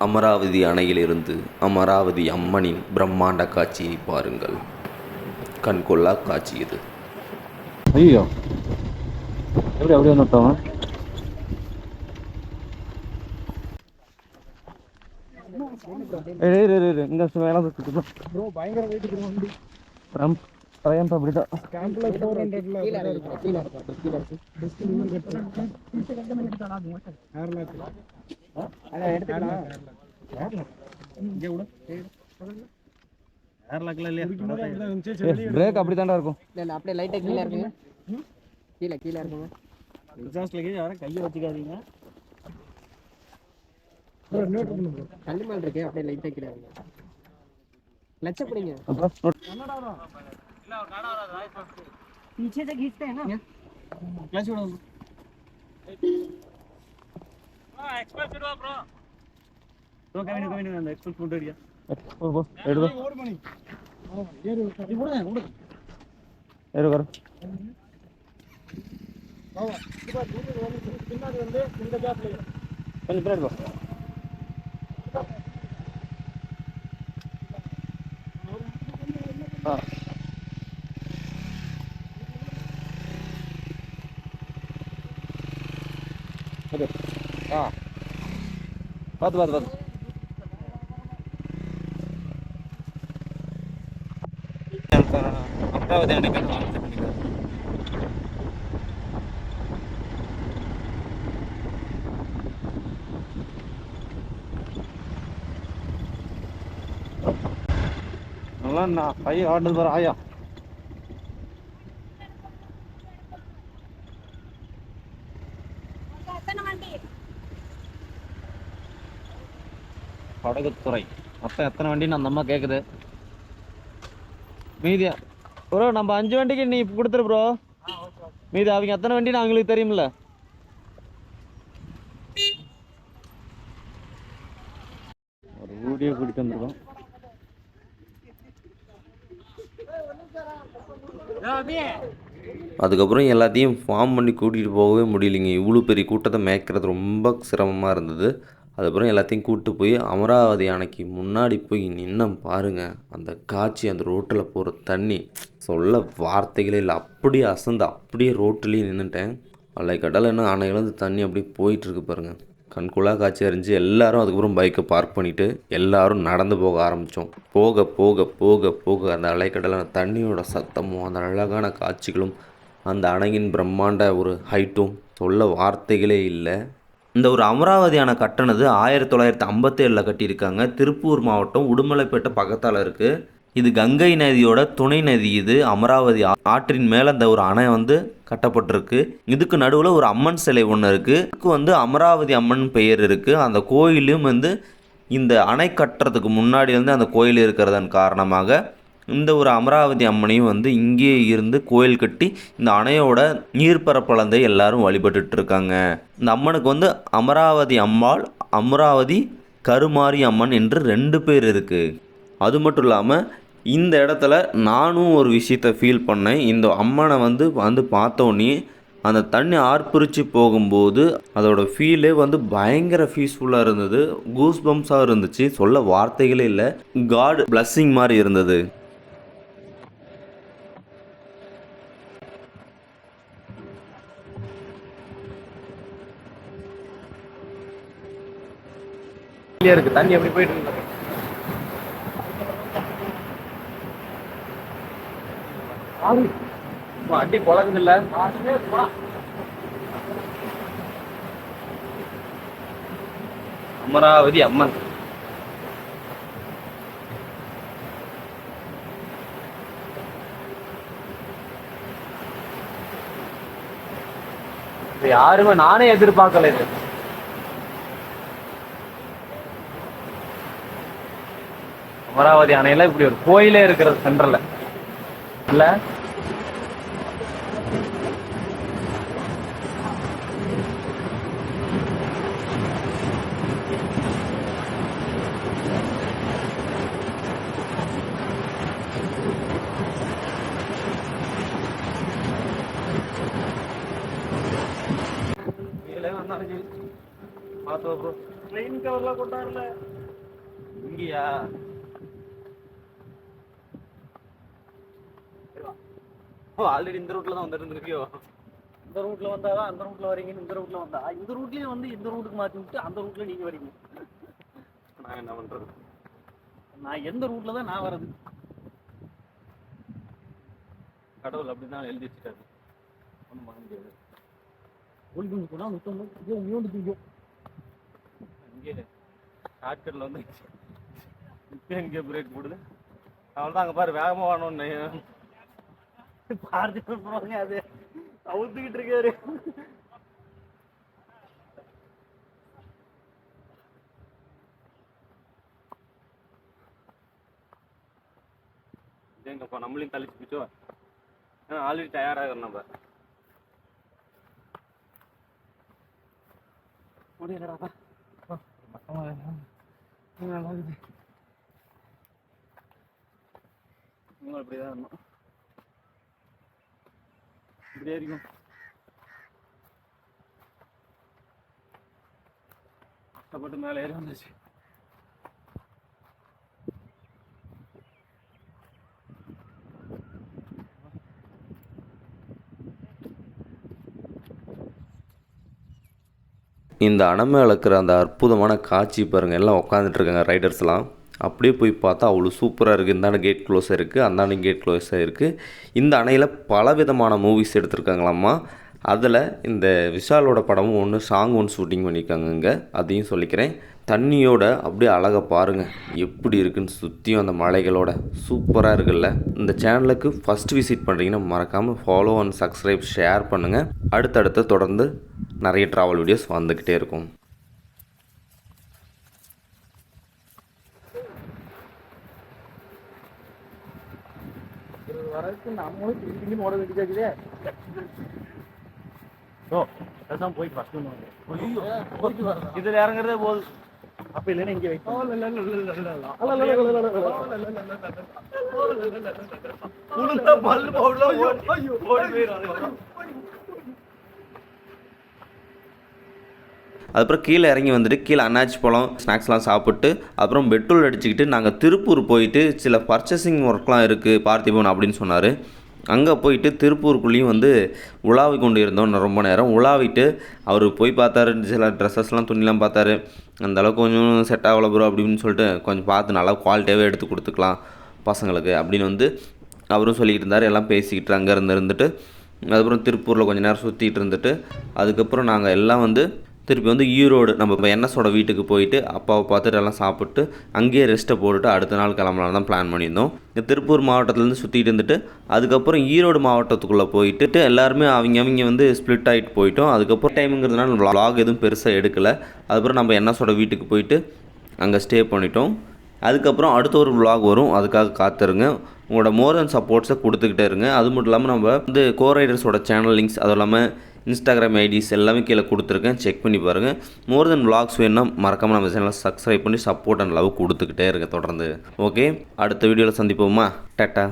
அமராவதி அணையிலிருந்து அமராவதி அம்மனின் பிரம்மாண்ட காட்சியை பாருங்கள். கண்கொள்ளா காட்சி இது. ஐயோ. எப்படி அப்படியே வந்துட்டோம் ஏய் இரு இரு இங்க மேல சுத்திட்டு ப்ரோ பயங்கர வெயிட் ப்ரோ வண்டி ட்ரையம்ப் அப்படிதான் கேம்ப்ல 400ல கீழ இருக்கு கீழ இருக்கு. கீழ இருக்கு. டிஸ்க் எடுத்துக்கலாம் இங்க ஏர்லாக்ல இல்லையா பிரேக் அப்படி தாண்டா இருக்கும். இல்ல இல்ல அப்படியே லைட்டா கீழ இருக்குங்க கீழ கீழ இருக்குங்க எக்ஸாஸ்ட்ல கீழ யாரும் கைய வச்சுக்காதீங்க. ப்ரோ நோட் இருக்கு அப்படியே லைட்டா கீழ இருக்குங்க லட்ச பிடிங்க. அப்புறம் note- पीछे से खींचते हैं ना கிளச் விடு ப்ரோ கவினு கவினு அந்த எக்ஸ்போர்ட் போட்டு அடியா போ, போ, எடுதோ ஓடு மணி ஏறு விடுங்க விடு ஏறு வர பின்னாடி வந்து இந்த கேப்ல கொஞ்சம் பின்னாடி போ ஆ ஓகே ஆ பார்த்து பார்த்து பார்த்து அமராவதி அணைக்கு நல்லா நான் கை ஆடுறது பாரு ஆயா. படகுத்துறை. மொத்தம் எத்தனை வண்டின்னு அந்த அம்மா கேட்குது மீதி ப்ரோ நம்ம அஞ்சு வண்டிக்கு நீ கொடுத்துரு ப்ரோ மீதி அவங்க எத்தனை வண்டின்னு அவங்களுக்கு தெரியுமில்ல ஒரு வீடியோ பிடித்து வந்துருக்கோம். அதுக்கப்புறம் எல்லாத்தையும் ஃபார்ம் பண்ணி கூட்டிகிட்டு போகவே முடியலைங்க. இவ்வளோ பெரிய கூட்டத்தை மேய்க்கிறது ரொம்ப சிரமமாக இருந்தது. அதுக்கப்புறம் எல்லாத்தையும் கூப்பிட்டு போய் அமராவதி அணைக்கு முன்னாடி போய் நின்னம் பாருங்கள் அந்த காட்சி அந்த ரோட்டில் போகிற தண்ணி. சொல்ல வார்த்தைகளே இல்லை. அப்படியே அசந்து அப்படியே ரோட்டிலேயே நின்றுட்டேன் அலை என்ன அணை இழந்து தண்ணி அப்படியே போயிட்டுருக்கு பாருங்கள் கண்குள்ளா காட்சி அறிஞ்சு எல்லாரும் அதுக்கப்புறம் பைக்கை பார்க் பண்ணிவிட்டு எல்லாரும் நடந்து போக ஆரம்பித்தோம் போக போக போக போக அந்த அலைக்கடலான தண்ணியோட சத்தமும் அந்த அழகான காட்சிகளும் அந்த அணையின் பிரம்மாண்ட ஒரு ஹைட்டும் சொல்ல வார்த்தைகளே இல்லை. இந்த ஒரு அமராவதி அணை கட்டினது ஆயிரத்தி தொள்ளாயிரத்தி ஐம்பத்தேழில் கட்டியிருக்காங்க. திருப்பூர் மாவட்டம் உடுமலைப்பேட்டை பக்கத்தால் இருக்குது இது கங்கை நதியோட துணை நதி இது. அமராவதி ஆற்றின் மேலே இந்த ஒரு அணை வந்து கட்டப்பட்டிருக்கு. இதுக்கு நடுவில் ஒரு அம்மன் சிலை ஒன்று இருக்குது இதுக்கு வந்து அமராவதி அம்மன் பெயர் இருக்குது அந்த கோயிலும் வந்து இந்த அணை கட்டுறதுக்கு முன்னாடி வந்து அந்த கோயில் இருக்கிறதன் காரணமாக இந்த ஒரு அமராவதி அம்மனையும் வந்து இங்கே இருந்து கோயில் கட்டி இந்த அணையோட நீர்ப்பரப்பளந்தை எல்லாரும் வழிபட்டுட்டு இருக்காங்க இந்த அம்மனுக்கு வந்து அமராவதி அம்மாள் அமராவதி கருமாரி அம்மன் என்று ரெண்டு பேர் இருக்குது அது மட்டும் இல்லாமல் இந்த இடத்துல நானும் ஒரு விஷயத்தை ஃபீல் பண்ணேன். இந்த அம்மனை வந்து வந்து பார்த்தோன்னே அந்த தண்ணி ஆர்ப்பரிச்சு போகும்போது அதோடய ஃபீலே வந்து பயங்கர பீஸ்ஃபுல்லாக இருந்தது. கூஸ் பம்ப்ஸாக இருந்துச்சு. சொல்ல வார்த்தைகளே இல்லை. காட் பிளஸ்ஸிங் மாதிரி இருந்தது. இருக்கு. தண்ணி எப்படி போயிட்டு இருக்கு? அடி பழகுது இல்ல அமராவதி அம்மன். யாருமே நானே எதிர்பார்க்கல இது. அமராவதி அணையில இப்படி ஒரு கோயிலே இருக்கிறது சென்டர்ல இல்ல? பார்த்து ட்ரெயின் கவர்லாம் கொண்டாடல. இங்கயா? ஆல்ரெடி இந்த ரூட்ல தான் வந்துட்டு இருக்கியோ இந்த ரூட்ல வந்தாதான் அந்த ரூட்ல வரீங்கன்னு இந்த ரூட்ல வந்தா. இந்த ரூட்லயே வந்து இந்த ரூட்டுக்கு மாத்தி விட்டு அந்த ரூட்ல நீங்க வரீங்க. நான் என்ன பண்றது? நான் எந்த ரூட்ல தான் நான் வர்றது? கடவுள் அப்படிதான் எழுதி வச்சுட்டாரு ஒன்றும் பண்ண முடியாது. ஓல்டு போனா முத்தம் ஐயோ மியோண்டு இங்கே ஷார்ட்கட்டில் வந்து இப்போ எங்கே பிரேக் போடுது. அவள் தான் அங்கே பாரு வேகமாக வரணும்னு. பார்த்து போவாங்க அது அவுத்துக்கிட்டு இருக்காரு. எங்கப்பா நம்மளையும் தள்ளிச்சு பிடிச்சோ ஆல்ரெடி தயாராகிறோம் நம்ம? முடியலடாப்பா நல்லா இருக்குது? நீங்களும் இப்படிதான் இருந்தோம். இப்படியே இருக்கும் கஷ்டப்பட்டு மேலே ஏறி வந்துச்சு இந்த அணமே மேலே அந்த அற்புதமான காட்சி பாருங்கள் எல்லாம் உட்காந்துட்டு இருக்காங்க ரைடர்ஸ்லாம் அப்படியே போய் பார்த்தா அவ்வளோ சூப்பராக இருக்குது இந்தாண்ட கேட் க்ளோஸாக இருக்குது அந்தாண்டையும் கேட் க்ளோஸாக இருக்குது இந்த அணையில் பல விதமான மூவிஸ் எடுத்திருக்காங்களாம்மா. அதில் இந்த விஷாலோட படமும் ஒன்று சாங் ஒன்று ஷூட்டிங் பண்ணியிருக்காங்க இங்கே. அதையும் சொல்லிக்கிறேன். தண்ணியோட அப்படியே அழகை பாருங்கள் எப்படி இருக்குன்னு சுற்றியும் அந்த மலைகளோட சூப்பராக இருக்குல்ல. இந்த சேனலுக்கு ஃபஸ்ட் விசிட் பண்ணுறீங்கன்னா மறக்காமல் ஃபாலோ அண்ட் சப்ஸ்கிரைப் ஷேர் பண்ணுங்கள் அடுத்தடுத்து தொடர்ந்து நிறைய ட்ராவல் வீடியோஸ் வந்துக்கிட்டே இருக்கும். போய் ஃபர்ஸ்ட் இதுல இறங்குறதே போதும் அப்ப இல்லைன்னா இங்க அதுக்கப்புறம் கீழே இறங்கி வந்துட்டு கீழே அன்னாச்சி பழம் ஸ்நாக்ஸ்லாம் சாப்பிட்டு அப்புறம் பெட்ரோல் அடிச்சுக்கிட்டு நாங்கள் திருப்பூர் போயிட்டு சில பர்ச்சேசிங் ஒர்க்லாம் இருக்குது பார்த்திபன் அப்படின்னு சொன்னார். அங்கே போயிட்டு திருப்பூருக்குள்ளேயும் வந்து உலாவி கொண்டு இருந்தோம் ரொம்ப நேரம். உலாவிட்டு அவர் போய் பார்த்தாரு சில ட்ரெஸ்ஸஸ்லாம் துணிலாம் பார்த்தாரு. அந்தளவுக்கு கொஞ்சம் செட் ஆகல ப்ரோ அப்படின்னு சொல்லிட்டு கொஞ்சம் பார்த்து நல்லா குவாலிட்டியாகவே எடுத்து கொடுத்துக்கலாம் பசங்களுக்கு அப்படின்னு வந்து அவரும் சொல்லிக்கிட்டு இருந்தார். எல்லாம் பேசிக்கிட்டு அங்கே இருந்து இருந்துட்டு அதுக்கப்புறம் திருப்பூரில் கொஞ்சம் நேரம் சுற்றிட்டு இருந்துட்டு அதுக்கப்புறம் நாங்கள் எல்லாம் வந்து திருப்பி வந்து ஈரோடு நம்ம என்எஸோட வீட்டுக்கு போயிட்டு அப்பாவை பார்த்துட்டு எல்லாம் சாப்பிட்டு அங்கேயே ரெஸ்ட்டை போட்டுட்டு அடுத்த நாள் கிளம்பலாம் தான் பிளான் பண்ணியிருந்தோம். இந்த திருப்பூர் மாவட்டத்துலேருந்து சுற்றிட்டு இருந்துட்டு அதுக்கப்புறம் ஈரோடு மாவட்டத்துக்குள்ளே போயிட்டு எல்லாருமே அவங்க அவங்க வந்து ஸ்ப்ளிட் ஆகிட்டு போயிட்டோம். அதுக்கப்புறம் டைமுங்கிறதுனால வ்ளாக் எதுவும் பெருசாக எடுக்கலை. அதுக்கப்புறம் நம்ம என்எஸோட வீட்டுக்கு போயிட்டு அங்கே ஸ்டே பண்ணிட்டோம். அதுக்கப்புறம் அடுத்த ஒரு விலாக் வரும். அதுக்காக காத்துருங்க. உங்களோட மோர் தென் சப்போர்ட்ஸை கொடுத்துக்கிட்டே இருங்க. அது மட்டும் இல்லாமல் நம்ம வந்து கோ ரைடர்ஸோட சேனல் லிங்க்ஸ் அதுவும் இல்லாமல் இன்ஸ்டாகிராம் ஐடிஸ் எல்லாமே கீழே கொடுத்துருக்கேன். செக் பண்ணி பாருங்கள் மோர் தென் vlogs வேணும்னா மறக்காமல் நம்ம சேனலை சப்ஸ்கிரைப் பண்ணி சப்போர்ட் அண்ட் லவ் கொடுத்துக்கிட்டே இருங்க தொடர்ந்து. ஓகே அடுத்த வீடியோவில் சந்திப்போமா? டாட்டா.